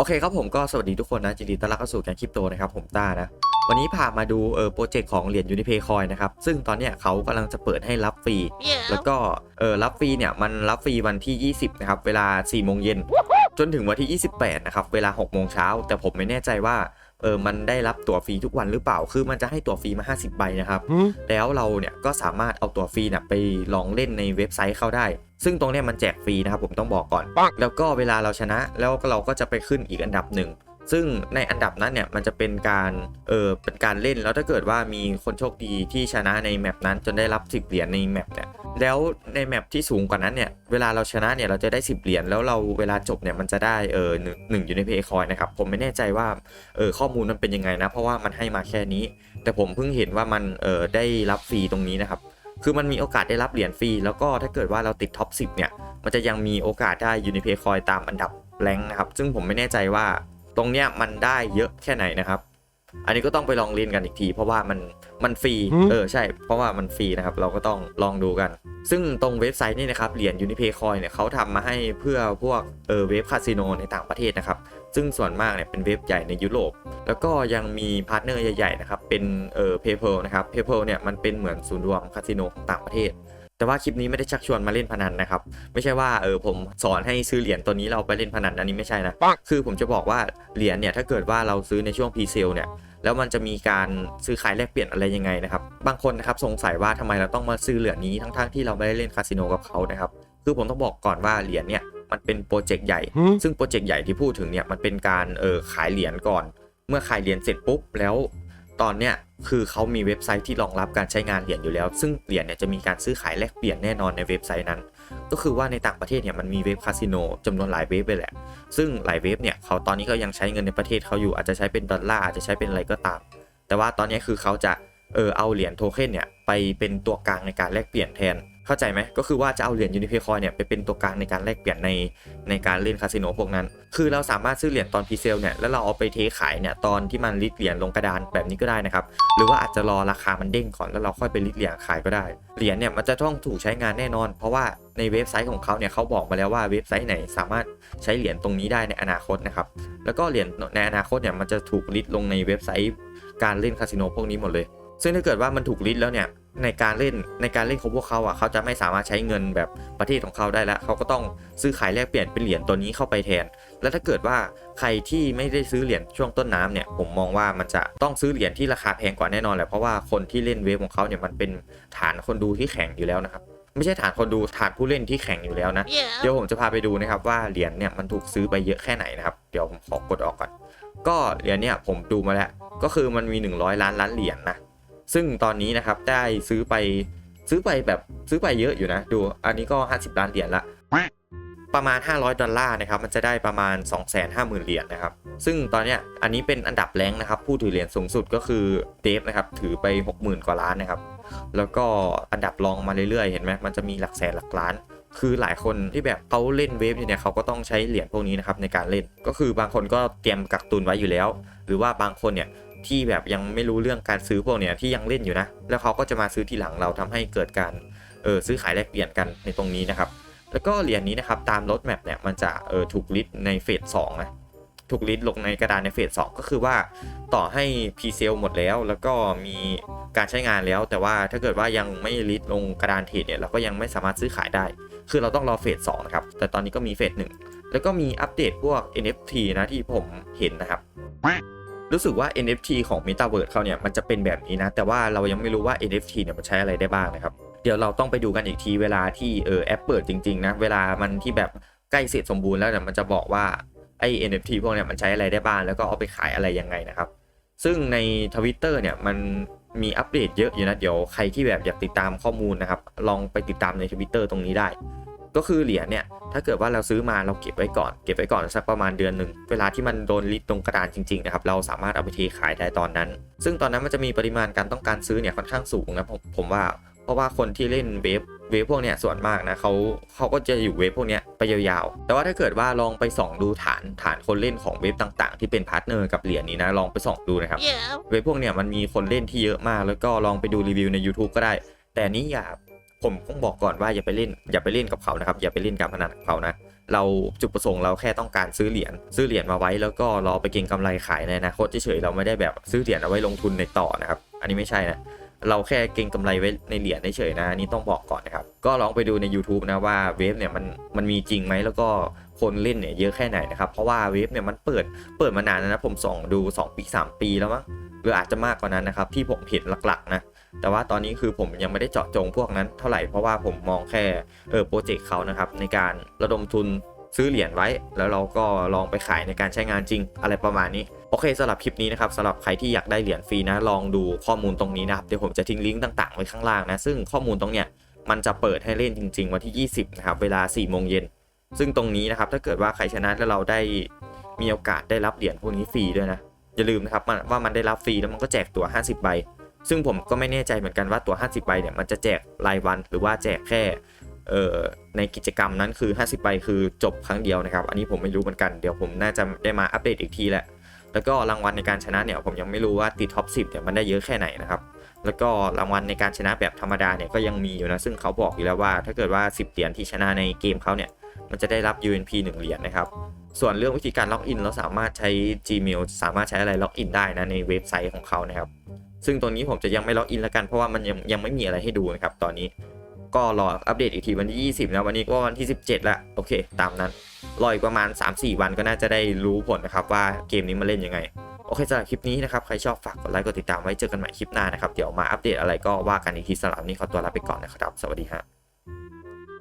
โอเคครับผมก็สวัสดีทุกคนนะจินดีต้อนรับเข้าสู่แกงคริปโตนะครับผมต้านะ วันนี้พามาดูเออโปรเจกต์ของเหรียญยูนิเพย์คอยนะครับ ซึ่งตอนเนี้ยเขากำลังจะเปิดให้รับฟรี แล้วก็เออรับฟรีเนี่ยมันรับฟรีวันที่ 20 นะครับ เวลา4โมงเย็น จนถึงวันที่ 28 นะครับ เวลา 6 โมงเช้า แต่ผมไม่แน่ใจว่า เออ มันได้รับตั๋วฟรีทุกวันหรือเปล่า คือมันจะให้ตั๋วฟรีมา 50 ใบนะครับ แล้วเราเนี่ยก็สามารถเอาตั๋วฟรีเนี่ยไปลองเล่นในเว็บไซต์เขาได้ ซึ่งตรงเนี้ยมันแจกฟรีนะครับผมต้องบอกก่อน แล้วก็เวลาเราชนะ แล้วก็เราก็จะไปขึ้นอีกอันดับหนึ่ง ซึ่งในอันดับนั้นเนี่ยมันจะเป็นการเออเป็นการเล่นแล้วถ้าเกิดว่ามีคนโชคดีที่ชนะในแมปนั้นจนได้รับ 10 เหรียญในแมปเนี่ยแล้วในแมปที่สูงกว่านั้นเนี่ยเวลาเราชนะเนี่ยเราจะได้ 10 เหรียญแล้วเราเวลาจบเนี่ยมันจะได้เออหนึ่งอยู่ในเพย์คอยนะครับผมไม่แน่ใจว่าเออข้อมูลมันเป็นยังไงนะเพราะว่ามันให้มาแค่นี้ แต่ผมเพิ่งเห็นว่ามันเออได้รับฟรีตรงนี้นะครับคือมันมีโอกาสได้รับเหรียญฟรี แล้วก็ถ้าเกิดว่าเราติดท็อป10เนี่ยมันจะยังมีโอกาสได้ยูนิเพย์คอยตามอันดับแรงนะครับซึ่งผมไม่แน่ใจว่า ตรงเนี้ยมันได้เยอะแค่ไหนนะครับ อันนี้ก็ต้องไปลองเล่นกันอีกที เพราะว่ามันมันฟรีหืมเออใช่ เพราะว่ามันฟรีนะครับ เราก็ต้องลองดูกัน ซึ่งตรงเว็บไซต์นี่นะครับเหรียญยูนิเพย์คอยเนี่ยเขาทำมาให้เพื่อพวกเออเว็บคาสิโนในต่างประเทศนะครับซึ่งส่วนมากเนี่ยเป็นเว็บใหญ่ในยุโรป แล้วก็ยังมีพาร์ทเนอร์ใหญ่ๆนะครับเป็นเออเพย์เพลนะครับเพย์เพลเนี่ยมันเป็นเหมือนศูนย์รวมคาสิโนของต่างประเทศ แต่ว่าคลิปนี้ไม่ได้ชักชวนมาเล่นพนันนะครับ ไม่ใช่ว่าเออผมสอนให้ซื้อเหรียญตัวนี้เราไปเล่นพนันอันนี้ไม่ใช่นะปังคือผมจะบอกว่าเหรียญเนี่ยถ้าเกิดว่าเราซื้อในช่วงพรีเซลเนี่ยแล้วมันจะมีการซื้อขายแลกเปลี่ยนอะไรยังไงนะครับ บางคนนะครับสงสัยว่าทำไมเราต้องมาซื้อเหรียญนี้ทั้งๆที่เราไม่ได้เล่นคาสิโนกับเขานะครับ คือผมต้องบอกก่อนว่าเหรียญเนี่ยมันเป็นโปรเจกต์ใหญ่ ซึ่งโปรเจกต์ใหญ่ที่พูดถึงเนี่ยมันเป็นการเออขายเหรียญก่อน เมื่อขายเหรียญเสร็จปุ๊บแล้ว ตอนเนี้ยคือเขามีเว็บไซต์ที่รองรับการใช้งานเหรียญอยู่แล้ว ซึ่งเหรียญเนี่ยจะมีการซื้อขายแลกเปลี่ยนแน่นอนในเว็บไซต์นั้น ก็คือว่าในต่างประเทศเนี่ยมันมีเว็บคาสิโนจำนวนหลายเว็บเลยแหละ ซึ่งหลายเว็บเนี่ยเขาตอนนี้ก็ยังใช้เงินในประเทศเขาอยู่อาจจะใช้เป็นดอลลาร์อาจจะใช้เป็นอะไรก็ตาม แต่ว่าตอนนี้คือเขาจะเออเอาเหรียญโทเค็นเนี่ยไปเป็นตัวกลางในการแลกเปลี่ยนแทน เข้าใจไหมก็คือว่าจะเอาเหรียญยูนิเพคอยเนี่ยไปเป็นตัวกลางในการแลกเปลี่ยนในในการเล่นคาสิโนพวกนั้น คือเราสามารถซื้อเหรียญตอนพรีเซลเนี่ยแล้วเราเอาไปเทขายเนี่ยตอนที่มันลิสต์เหรียญลงกระดานแบบนี้ก็ได้นะครับหรือว่าอาจจะรอราคามันเด้งก่อนแล้วเราค่อยไปลิสต์เหรียญขายก็ได้เหรียญเนี่ยมันจะต้องถูกใช้งานแน่นอน เพราะว่าในเว็บไซต์ของเขาเนี่ยเขาบอกมาแล้วว่าเว็บไซต์ไหนสามารถใช้เหรียญตรงนี้ได้ในอนาคตนะครับแล้วก็เหรียญในอนาคตเนี่ยมันจะถูกลิสต์ลงในเว็บไซต์การเล่นคาสิโนพวกนี้หมดเลย ซึ่งถ้าเกิดว่ามันถูกลิสต์แล้วเนี่ย ในการเล่นในการเล่นของพวกเขาอะเขาจะไม่สามารถใช้เงินแบบประเทศของเขาได้แล้วเขาก็ต้องซื้อขายแลกเปลี่ยนเป็นเหรียญตัวนี้เข้าไปแทน แล้วถ้าเกิดว่าใครที่ไม่ได้ซื้อเหรียญช่วงต้นน้ำเนี่ยผมมองว่ามันจะต้องซื้อเหรียญที่ราคาแพงกว่าแน่นอนแหละเพราะว่าคนที่เล่นเวฟของเขาเนี่ยมันเป็นฐานคนดูที่แข็งอยู่แล้วนะครับไม่ใช่ฐานคนดูฐานผู้เล่นที่แข็งอยู่แล้วนะ เดี๋ยวผมจะพาไปดูนะครับว่าเหรียญเนี่ยมันถูกซื้อไปเยอะแค่ไหนนะครับ เดี๋ยวผมขอกดออกก่อน ก็เหรียญเนี่ยผมดูมาแล้ว ก็คือมันมี 100 ล้านล้านเหรียญนะ ซึ่งตอนนี้นะครับได้ซื้อไปซื้อไปแบบซื้อไปเยอะอยู่นะ ดูอันนี้ก็ 50 ล้านเหรียญละ ประมาณ 500 ดอลลาร์นะครับ มันจะได้ประมาณ 250,000 เหรียญนะครับ ซึ่งตอนเนี้ยอันนี้เป็นอันดับแรงนะครับ ผู้ถือเหรียญสูงสุดก็คือเดฟนะครับ ถือไป 60,000 กว่าล้านนะครับ แล้วก็อันดับรองมาเรื่อยๆ เห็นไหมมันจะมีหลักแสนหลักล้าน คือหลายคนที่แบบเขาเล่นเวฟอยู่เนี่ยเขาก็ต้องใช้เหรียญพวกนี้นะครับในการเล่น ก็คือบางคนก็เตรียมกักตุนไว้อยู่แล้ว หรือว่าบางคนเนี่ย ที่แบบยังไม่รู้เรื่องการซื้อพวกเนี่ยที่ยังเล่นอยู่นะ แล้วเขาก็จะมาซื้อทีหลังเราทำให้เกิดการเออซื้อขายแลกเปลี่ยนกันในตรงนี้นะครับ แล้วก็เหรียญนี้นะครับตามรถแมพเนี่ยมันจะเออถูกลิสต์ในเฟสสองนะถูกลิสต์ลงในกระดานในเฟสสองก็คือว่าต่อให้พรีเซลหมดแล้ว แล้วก็มีการใช้งานแล้ว แต่ว่าถ้าเกิดว่ายังไม่ลิสต์ลงกระดานเทรดเนี่ยเราก็ยังไม่สามารถซื้อขายได้ คือเราต้องรอเฟสสองนะครับแต่ตอนนี้ก็มีเฟสหนึ่งแล้วก็มีอัปเดตพวก NFT นะที่ผมเห็นนะครับ รู้สึกว่า NFT ของ Metaverse เขาเนี่ยมันจะเป็นแบบนี้นะ แต่ว่าเรายังไม่รู้ว่า NFT เนี่ยมันใช้อะไรได้บ้างนะครับ เดี๋ยวเราต้องไปดูกันอีกทีเวลาที่เออแอปเปิดจริงๆนะ เวลามันที่แบบใกล้เสร็จสมบูรณ์แล้วเนี่ยมันจะบอกว่าไอ้ NFT พวกเนี่ยมันใช้อะไรได้บ้างแล้วก็เอาไปขายอะไรยังไงนะครับ ซึ่งใน Twitter เนี่ยมันมีอัปเดตเยอะอยู่นะ เดี๋ยวใครที่แบบอยากติดตามข้อมูลนะครับ ลองไปติดตามใน Twitter ตรงนี้ได้ ก็คือเหรียญเนี่ยถ้าเกิดว่าเราซื้อมาเราเก็บไว้ก่อน เก็บไว้ก่อนสักประมาณเดือนหนึ่งเวลาที่มันโดนลิสต์ตรงกระดานจริงๆนะครับเราสามารถเอาไปเทขายได้ตอนนั้น ซึ่งตอนนั้นมันจะมีปริมาณการต้องการซื้อเนี่ยค่อนข้างสูงนะผมผมว่า เพราะว่าคนที่เล่นเวฟเวฟพวกเนี้ยส่วนมากนะเขาเขาก็จะอยู่เวฟพวกเนี้ยไปยาวๆ แต่ว่าถ้าเกิดว่าลองไปส่องดูฐานฐานคนเล่นของเวฟต่างๆ ที่เป็นพาร์ทเนอร์กับเหรียญนี้นะลองไปส่องดูนะครับ เว็บพวกเนี่ยมันมีคนเล่นที่เยอะมาก แล้วก็ลองไปดูรีวิวใน YouTube ก็ได้ แต่อันนี้อย่า ผมต้องบอกก่อนว่าอย่าไปเล่นอย่าไปเล่นกับเขานะครับอย่าไปเล่นการพนันกับเขานะเราจุดประสงค์เราแค่ต้องการซื้อเหรียญซื้อเหรียญมาไว้แล้วก็รอไปเก็งกำไรขายในอนาคตเฉยๆเราไม่ได้แบบซื้อเหรียญเอาไว้ลงทุนในต่อนะครับ อันนี้ไม่ใช่นะเราแค่เก็งกำไรไว้ในเหรียญเฉยๆนะนนี้ต้องบอกก่อนนะครับ ก็ลองไปดูใน YouTube นะว่าเวฟเนี่ยมันมันมีจริงไหมแล้วก็คนเล่นเนี่ยเยอะแค่ไหนนะครับ เพราะว่าเวฟเนี่ยมันเปิดเปิดมานานแล้วนะผมส่องดู 2 ปี 3 ปีแล้วมั้งหรืออาจจะมากกว่านั้นนะครับที่ผมเห็นหลักๆนะ แต่ว่าตอนนี้คือผมยังไม่ได้เจาะจงพวกนั้นเท่าไหร่เพราะว่าผมมองแค่เออโปรเจกต์เขานะครับในการระดมทุนซื้อเหรียญไว้ แล้วเราก็ลองไปขายในการใช้งานจริงอะไรประมาณนี้ โอเคสำหรับคลิปนี้นะครับสำหรับใครที่อยากได้เหรียญฟรีนะลองดูข้อมูลตรงนี้นะครับเดี๋ยวผมจะทิ้งลิงก์ต่างๆไว้ข้างล่างนะซึ่งข้อมูลตรงเนี้ยมันจะเปิดให้เล่นจริง ๆ วันที่ 20นะครับเวลา4โมงเย็นซึ่งตรงนี้นะครับถ้าเกิดว่าใครชนะแล้วเราได้มีโอกาสได้รับเหรียญพวกนี้ฟรีด้วยนะอย่าลืมนะครับว่ามันได้รับฟรีแล้วมันก็แจกตั๋ว50 ใบ ซึ่งผมก็ไม่แน่ใจเหมือนกันว่าตั๋ว 50 ใบเนี่ยมันจะแจกรายวันหรือว่าแจกแค่ในกิจกรรมนั้นคือ 50 ใบคือจบครั้งเดียวนะครับ อันนี้ผมไม่รู้เหมือนกันเดี๋ยวผมน่าจะได้มาอัปเดตอีกทีแหละ แล้วก็รางวัลในการชนะเนี่ยผมยังไม่รู้ว่าติดท็อป 10เนี่ยมันได้เยอะแค่ไหนนะครับ แล้วก็รางวัลในการชนะแบบธรรมดาเนี่ยก็ยังมีอยู่นะ ซึ่งเขาบอกอยู่แล้วว่า ถ้าเกิดว่า 10 เหรียญที่ชนะในเกมเขาเนี่ยมันจะได้รับ UNP 1 เหรียญนะครับ ส่วนเรื่องวิธีการล็อกอินเราสามารถใช้ Gmail สามารถใช้อะไรล็อกอินได้นะในเว็บไซต์ของเขานะครับ ซึ่งตรงนี้ผมจะยังไม่ล็อกอินแล้วกันเพราะว่ามันยังยังไม่มีอะไรให้ดูนะครับตอนนี้ ก็รออัปเดตอีกทีวันที่ 20นะวันนี้ก็วันที่ 17แล้วโอเค ตามนั้น รออีกประมาณ 3-4 วันก็น่าจะได้รู้ผลนะครับว่าเกมนี้มาเล่นยังไงโอเคสำหรับคลิปนี้นะครับ ใครชอบฝากกดไลค์กดติดตามไว้เจอกันใหม่คลิปหน้านะครับ เดี๋ยวมาอัปเดตอะไรก็ว่ากันอีกทีสำหรับนนี้ขอตัวลาไปก่อนนะครับ สวัสดีฮะ